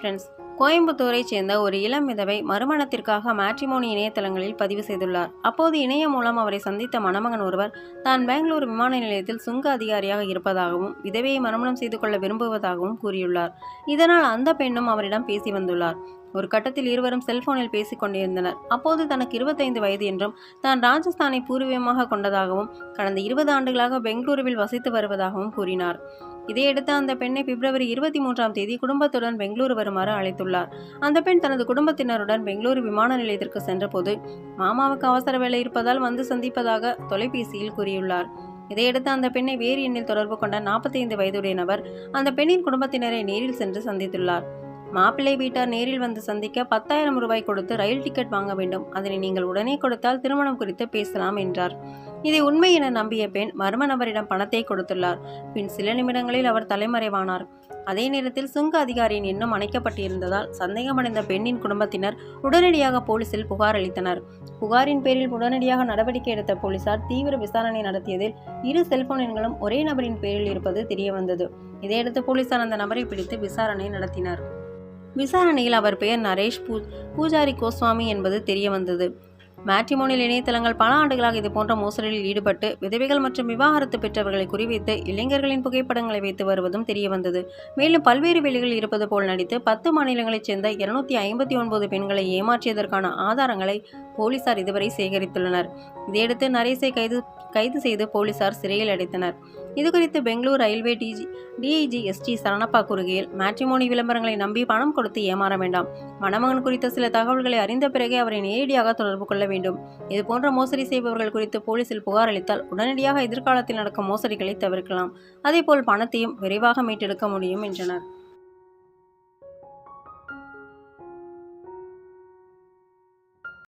friends. கோயம்புத்தூரைச் சேர்ந்த ஒரு இளம் விதவை மறுமணத்திற்காக மேட்ரிமோனி இணையதளங்களில் பதிவு செய்துள்ளார். அப்போது இணையம் மூலம் அவரை சந்தித்த மணமகன் ஒருவர் தான் பெங்களூர் விமான நிலையத்தில் சுங்க அதிகாரியாக இருப்பதாகவும் விதவையை மறுமணம் செய்து கொள்ள விரும்புவதாகவும் கூறியுள்ளார். இதனால் அந்த பெண்ணும் அவரிடம் பேசி வந்துள்ளார். ஒரு கட்டத்தில் இருவரும் செல்போனில் பேசிக் கொண்டிருந்தனர். அப்போது தனக்கு இருபத்தைந்து வயது என்றும் தான் ராஜஸ்தானை பூர்வீகமாக கொண்டதாகவும் கடந்த இருபது ஆண்டுகளாக பெங்களூருவில் வசித்து வருவதாகவும் கூறினார். இதையடுத்து அந்த பெண்ணை பிப்ரவரி இருபத்தி மூன்றாம் தேதி குடும்பத்துடன் பெங்களூரு வருமாறு அழைத்துள்ளார். அந்த பெண் தனது குடும்பத்தினருடன் பெங்களூரு விமான நிலையத்திற்கு சென்றபோது மாமாவுக்கு அவசர வேலை இருப்பதால் வந்து சந்திப்பதாக தொலைபேசியில் கூறியுள்ளார். இதையடுத்து அந்த பெண்ணை வேறு எண்ணில் தொடர்பு கொண்ட நாற்பத்தைந்து வயதுடைய நபர் அந்த பெண்ணின் குடும்பத்தினரை நேரில் சென்று சந்தித்துள்ளார். மாப்பிள்ளை வீட்டார் நேரில் வந்து சந்திக்க பத்தாயிரம் ரூபாய் கொடுத்து ரயில் டிக்கெட் வாங்க வேண்டும். அதனை நீங்கள் உடனே கொடுத்தால் திருமணம் குறித்து பேசலாம் என்றார். இதை உண்மை என நம்பிய பெண் மர்ம நபரிடம் பணத்தை கொடுத்துள்ளார். பின் சில நிமிடங்களில் அவர் தலைமறைவானார். அதே நேரத்தில் சுங்க அதிகாரியின் எண்ணம் அணைக்கப்பட்டிருந்ததால் சந்தேகமடைந்த பெண்ணின் குடும்பத்தினர் உடனடியாக போலீசில் புகார் அளித்தனர். புகாரின் பேரில் உடனடியாக நடவடிக்கை எடுத்த போலீசார் தீவிர விசாரணை நடத்தியதில் இரு செல்போன் எண்களும் ஒரே நபரின் பேரில் இருப்பது தெரியவந்தது. இதையடுத்து போலீசார் அந்த நபரை பிடித்து விசாரணை நடத்தினர். விசாரணையில் அவர் பெயர் நரேஷ் பூ பூஜாரி கோஸ்வாமி என்பது தெரிய வந்தது மேட்ரிமோனியல் இணையதளங்கள் பல ஆண்டுகளாக இதுபோன்ற மோசடியில் ஈடுபட்டு விதவைகள் மற்றும் விவாகரத்து பெற்றவர்களை குறிவைத்து இளைஞர்களின் புகைப்படங்களை வைத்து வருவதும் தெரிய வந்தது மேலும் பல்வேறு வேலைகளில் இருப்பது போல் நடித்து பத்து மாநிலங்களைச் சேர்ந்த இருநூத்தி ஐம்பத்தி ஒன்பது பெண்களை ஏமாற்றியதற்கான ஆதாரங்களை போலீசார் இதுவரை சேகரித்துள்ளனர். இதையடுத்து நரேசை கைது கைது செய்து போலீசார் சிறையில் அடைத்தனர். இதுகுறித்து Bangalore railway DG DIG ST Saranappa கூறுகையில் மேட்ரிமோனி விளம்பரங்களை நம்பி பணம் கொடுத்து ஏமாற வேண்டாம். மணமகன் குறித்த சில தகவல்களை அறிந்த பிறகே அவரை நேரடியாக தொடர்பு கொள்ள வேண்டும். இதுபோன்ற மோசடி செய்பவர்கள் குறித்து போலீசில் புகார் அளித்தால் உடனடியாக எதிர்காலத்தில் நடக்கும் மோசடிகளை தவிர்க்கலாம். அதேபோல் பணத்தையும் விரைவாக மீட்டெடுக்க முடியும் என்றனர்.